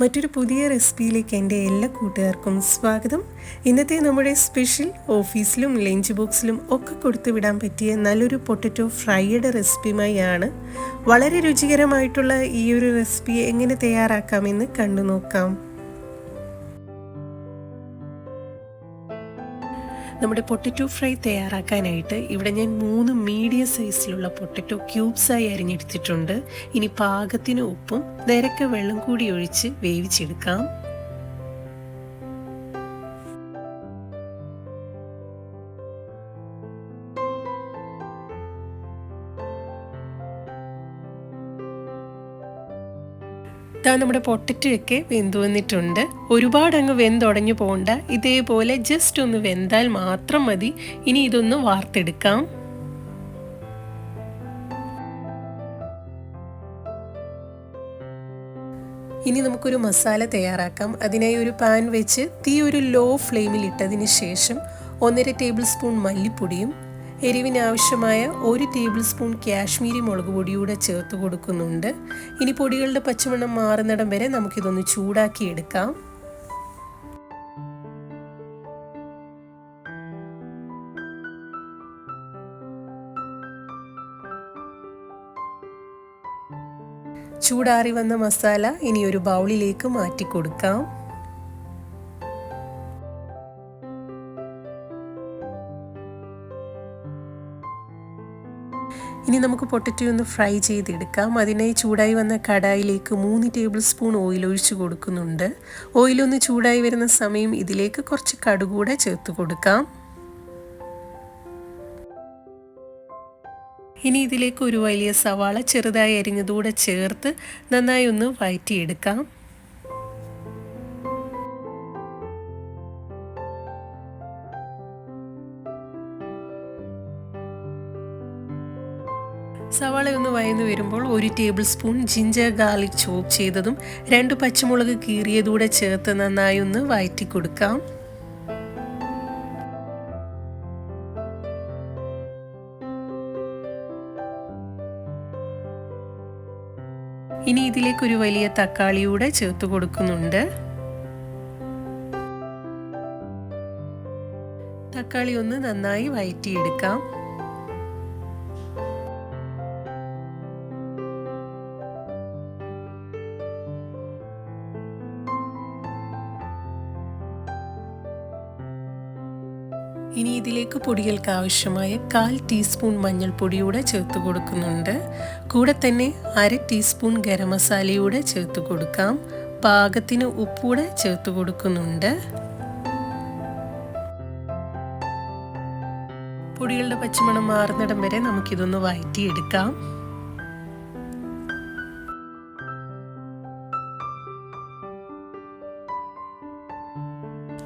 മറ്റൊരു പുതിയ റെസിപ്പിയിലേക്ക് എന്റെ എല്ലാ കൂട്ടുകാർക്കും സ്വാഗതം. ഇന്നത്തെ നമ്മുടെ സ്പെഷ്യൽ ഓഫീസിലും ലഞ്ച് ബോക്സിലും ഒക്കെ കൊടുത്തു വിടാൻ പറ്റിയ നല്ലൊരു പൊട്ടറ്റോ ഫ്രൈയുടെ റെസിപ്പിയുമായാണ് വളരെ രുചികരമായിട്ടുള്ള ഈ ഒരു റെസിപ്പി എങ്ങനെ തയ്യാറാക്കാമെന്ന് കണ്ടു നോക്കാം നമ്മുടെ പൊട്ടറ്റോ ഫ്രൈ തയ്യാറാക്കാനായിട്ട് ഇവിടെ ഞാൻ മൂന്ന് മീഡിയം സൈസിലുള്ള പൊട്ടറ്റോ ക്യൂബ്സായി അരിഞ്ഞെടുത്തിട്ടുണ്ട്. ഇനി പാകത്തിന് ഉപ്പും നിരക്ക വെള്ളം കൂടി ഒഴിച്ച് വേവിച്ചെടുക്കാം. ഇതാ നമ്മുടെ പൊട്ടറ്റൊക്കെ വെന്ത് വന്നിട്ടുണ്ട്. ഒരുപാട് അങ്ങ് വെന്തുടഞ്ഞു പോകണ്ട ഇതേപോലെ ജസ്റ്റ് ഒന്ന് വെന്താൽ മാത്രം മതി. ഇനി ഇതൊന്ന് വാർത്തെടുക്കാം. ഇനി നമുക്കൊരു മസാല തയ്യാറാക്കാം. അതിനായി ഒരു പാൻ വെച്ച് തീ ഒരു ലോ ഫ്ലെയിമിൽ ഇട്ടതിന് ശേഷം ഒന്നര ടേബിൾ സ്പൂൺ മല്ലിപ്പൊടിയും എരിവിന് ആവശ്യമായ ഒരു ടേബിൾ സ്പൂൺ കാശ്മീരി മുളക് പൊടിയൂടെ ചേർത്ത് കൊടുക്കുന്നുണ്ട്. ഇനി പൊടികളുടെ പച്ചമണം മാറുന്നിടം വരെ നമുക്കിതൊന്ന് ചൂടാക്കി എടുക്കാം. ചൂടാറി വന്ന മസാല ഇനി ഒരു ബൗളിലേക്ക് മാറ്റി കൊടുക്കാം ഇനി നമുക്ക് പൊട്ടറ്റോ ഒന്ന് ഫ്രൈ ചെയ്തെടുക്കാം. അതിനായി ചൂടായി വന്ന കടായിലേക്ക് മൂന്ന് ടേബിൾ സ്പൂൺ ഓയിൽ ഒഴിച്ചു കൊടുക്കുന്നുണ്ട്. ഓയിലൊന്ന് ചൂടായി വരുന്ന സമയം ഇതിലേക്ക് കുറച്ച് കടുകൂടെ ചേർത്ത് കൊടുക്കാം. ഇനി ഇതിലേക്ക് ഒരു വലിയ സവാള ചെറുതായി അരിഞ്ഞതുകൂടെ ചേർത്ത് നന്നായി ഒന്ന് വഴറ്റിയെടുക്കാം സവാള ഒന്ന് വയന്ന് വരുമ്പോൾ ഒരു table spoon ginger garlic chop ചെയ്തതും രണ്ട് പച്ചമുളക് കീറിയതൂടെ ചേർത്ത് നന്നായി ഒന്ന് വയറ്റി കൊടുക്കാം. ഇനി ഇതിലേക്ക് ഒരു വലിയ തക്കാളിയൂടെ ചേർത്ത് കൊടുക്കുന്നുണ്ട്. തക്കാളി ഒന്ന് നന്നായി വയറ്റിയെടുക്കാം. ഇനി ഇതിലേക്ക് പൊടികൾക്ക് ആവശ്യമായ കാൽ ടീസ്പൂൺ മഞ്ഞൾപ്പൊടിയൂടെ ചേർത്ത് കൊടുക്കുന്നുണ്ട്. കൂടെ തന്നെ അര ടീസ്പൂൺ ഗരം മസാലയൂടെ ചേർത്ത് കൊടുക്കാം. പാകത്തിന് ഉപ്പൂടെ ചേർത്ത് കൊടുക്കുന്നുണ്ട്. പൊടികളുടെ പച്ചമണം മാറുന്നിടം വരെ നമുക്കിതൊന്ന് വഴറ്റിയെടുക്കാം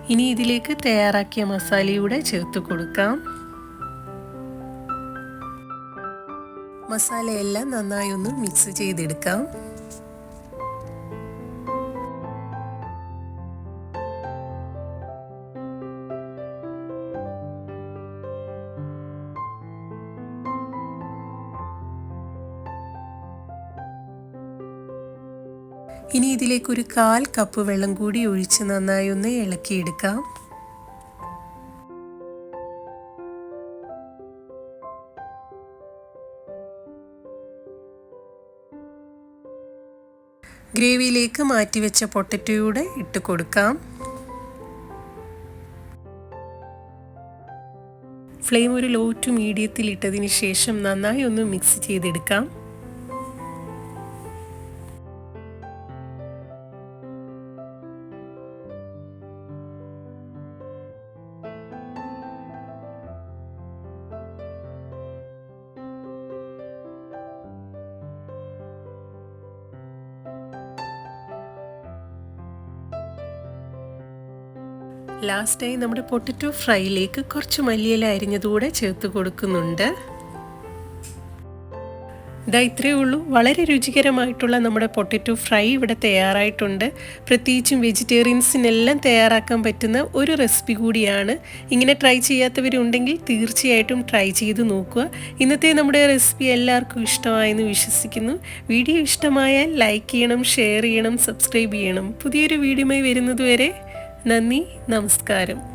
ഇനി ഇതിലേക്ക് തയ്യാറാക്കിയ മസാലയൂടെ ചേർത്ത് കൊടുക്കാം. മസാലയെല്ലാം നന്നായി ഒന്ന് മിക്സ് ചെയ്തെടുക്കാം. ഇനി ഇതിലേക്ക് ഒരു കാൽ കപ്പ് വെള്ളം കൂടി ഒഴിച്ച് നന്നായി ഒന്ന് ഇളക്കിയെടുക്കാം. ഗ്രേവിയിലേക്ക് മാറ്റിവെച്ച പൊട്ടറ്റോയുടെ ഇട്ട് കൊടുക്കാം. ഫ്ലെയിം ഒരു ലോ ടു മീഡിയത്തിൽ ഇട്ടതിന് ശേഷം നന്നായി ഒന്ന് മിക്സ് ചെയ്തെടുക്കാം. ലാസ്റ്റായി നമ്മുടെ പൊട്ടറ്റോ ഫ്രൈയിലേക്ക് കുറച്ച് മല്ലിയില അരിഞ്ഞതുകൂടെ ചേർത്ത് കൊടുക്കുന്നുണ്ട്. ഇതാ ഇത്രയേ ഉള്ളൂ. വളരെ രുചികരമായിട്ടുള്ള നമ്മുടെ പൊട്ടറ്റോ ഫ്രൈ ഇവിടെ തയ്യാറായിട്ടുണ്ട്. പ്രത്യേകിച്ചും വെജിറ്റേറിയൻസിനെല്ലാം തയ്യാറാക്കാൻ പറ്റുന്ന ഒരു റെസിപ്പി കൂടിയാണ്. ഇങ്ങനെ ട്രൈ ചെയ്യാത്തവരുണ്ടെങ്കിൽ തീർച്ചയായിട്ടും ട്രൈ ചെയ്ത് നോക്കുക. ഇന്നത്തെ നമ്മുടെ റെസിപ്പി എല്ലാവർക്കും ഇഷ്ടമായെന്ന് വിശ്വസിക്കുന്നു. വീഡിയോ ഇഷ്ടമായാൽ ലൈക്ക് ചെയ്യണം ഷെയർ ചെയ്യണം സബ്സ്ക്രൈബ് ചെയ്യണം. പുതിയൊരു വീഡിയോയുമായി വരുന്നതുവരെ നന്ദി നമസ്കാരം.